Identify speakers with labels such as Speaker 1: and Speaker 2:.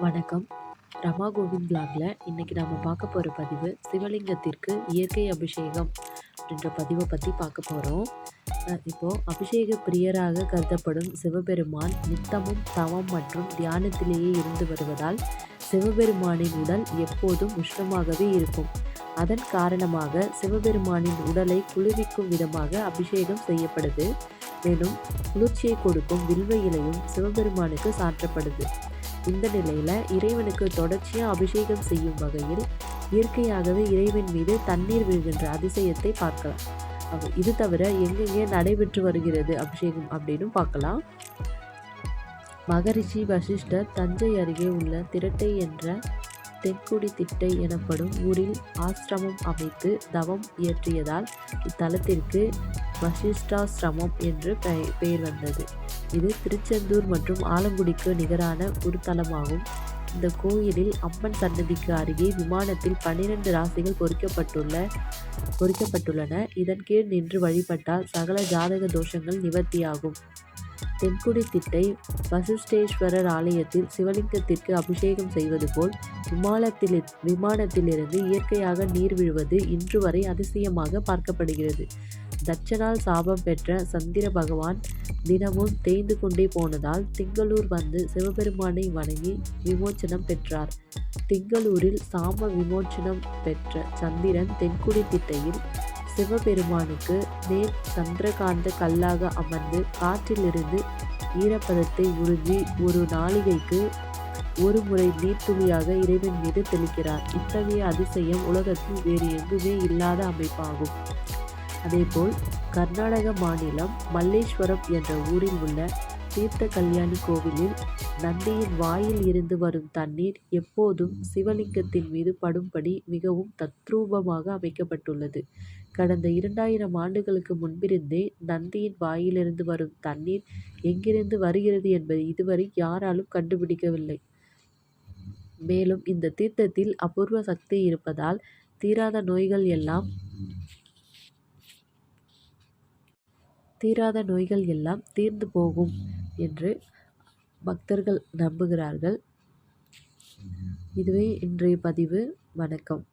Speaker 1: வணக்கம். ரமா கோவிந்த் பிளாக்ல இன்னைக்கு நாம் பார்க்க போகிற பதிவு சிவலிங்கத்திற்கு இயற்கை அபிஷேகம் அப்படின்ற பதிவை பற்றி பார்க்க போகிறோம் இப்போது அபிஷேக பிரியராக கருதப்படும் சிவபெருமான் நித்தமும் தவம் மற்றும் தியானத்திலேயே இருந்து வருவதால் சிவபெருமானின் உடல் எப்போதும் உஷ்ணமாகவே இருக்கும். அதன் காரணமாக சிவபெருமானின் உடலை குளிர்விக்கும் விதமாக அபிஷேகம் செய்யப்படுது. மேலும் குளிர்ச்சியை கொடுக்கும் வில்வ இலையும் சிவபெருமானுக்கு சாற்றப்படுது. இந்த நிலையில் இறைவனுக்கு தொடர்ச்சியாக அபிஷேகம் செய்யும் வகையில் இயற்கையாகவே இறைவன் மீது தண்ணீர் விழுகின்ற அதிசயத்தை பார்க்கலாம். இது தவிர எங்கெங்கே நடைபெற்று வருகிறது அபிஷேகம் அப்படின்னு பார்க்கலாம். மகரிஷி வசிஷ்டர் தஞ்சை அருகே உள்ள திரட்டை என்ற தென்குடி திட்டை எனப்படும் ஊரில் ஆசிரமம் அமைத்து தவம் இயற்றியதால் இத்தலத்திற்கு வசிஷ்டாசிரமம் என்று பெயர் வந்தது. இது திருச்செந்தூர் மற்றும் ஆலங்குடிக்கு நிகரான ஒரு தலமாகும். இந்த கோயிலில் அம்மன் சன்னதிக்கு அருகே விமானத்தில் பன்னிரண்டு ராசிகள் பொறிக்கப்பட்டுள்ள பொறிக்கப்பட்டுள்ளன. இதன் கீழ் நின்று வழிபட்டால் சகல ஜாதக தோஷங்கள் நிவர்த்தியாகும். தென்குடி திட்டை வசிஷ்டேஸ்வரர் ஆலயத்தில் சிவலிங்கத்திற்கு அபிஷேகம் செய்வது போல் விமானத்தில் விமானத்திலிருந்து இயற்கையாக நீர் விழுவது இன்று வரை அதிசயமாக பார்க்கப்படுகிறது. தட்சனால் சாபம் பெற்ற சந்திர பகவான் தினமும் தேய்ந்து கொண்டே போனதால் திங்களூர் வந்து சிவபெருமானை வணங்கி விமோச்சனம் பெற்றார். திங்களூரில் சாம விமோச்சனம் பெற்ற சந்திரன் தென்குடி திட்டையில் சிவபெருமானுக்கு நேர் சந்திரகாந்த கல்லாக அமர்ந்து காற்றிலிருந்து ஈரப்பதத்தை உறிஞ்சி ஒரு நாளிகைக்கு ஒரு முறை நீர்த்துளியாக இறைவன் மீது தெளிக்கிறார். இத்தகைய அதிசயம் உலகத்தில் வேறு எங்குமே இல்லாத அமைப்பாகும். அதேபோல் கர்நாடக மாநிலம் மல்லேஸ்வரம் என்ற ஊரில் உள்ள தீர்த்த கல்யாணி கோவிலில் நந்தியின் வாயில் இருந்து வரும் தண்ணீர் எப்போதும் சிவலிங்கத்தின் மீது படும்படி மிகவும் தத்ரூபமாக அமைக்கப்பட்டுள்ளது. கடந்த இரண்டாயிரம் ஆண்டுகளுக்கு முன்பிருந்தே நந்தியின் வாயிலிருந்து வரும் தண்ணீர் எங்கிருந்து வருகிறது என்பதை இதுவரை யாராலும் கண்டுபிடிக்கவில்லை. மேலும் இந்த தீர்த்தத்தில் அபூர்வ சக்தி இருப்பதால் தீராத நோய்கள் எல்லாம் தீராத நோய்கள் எல்லாம் தீர்ந்து போகும். என்று பக்தர்கள் நம்புகிறார்கள். இதுவே இன்றைய பதிவு. வணக்கம்.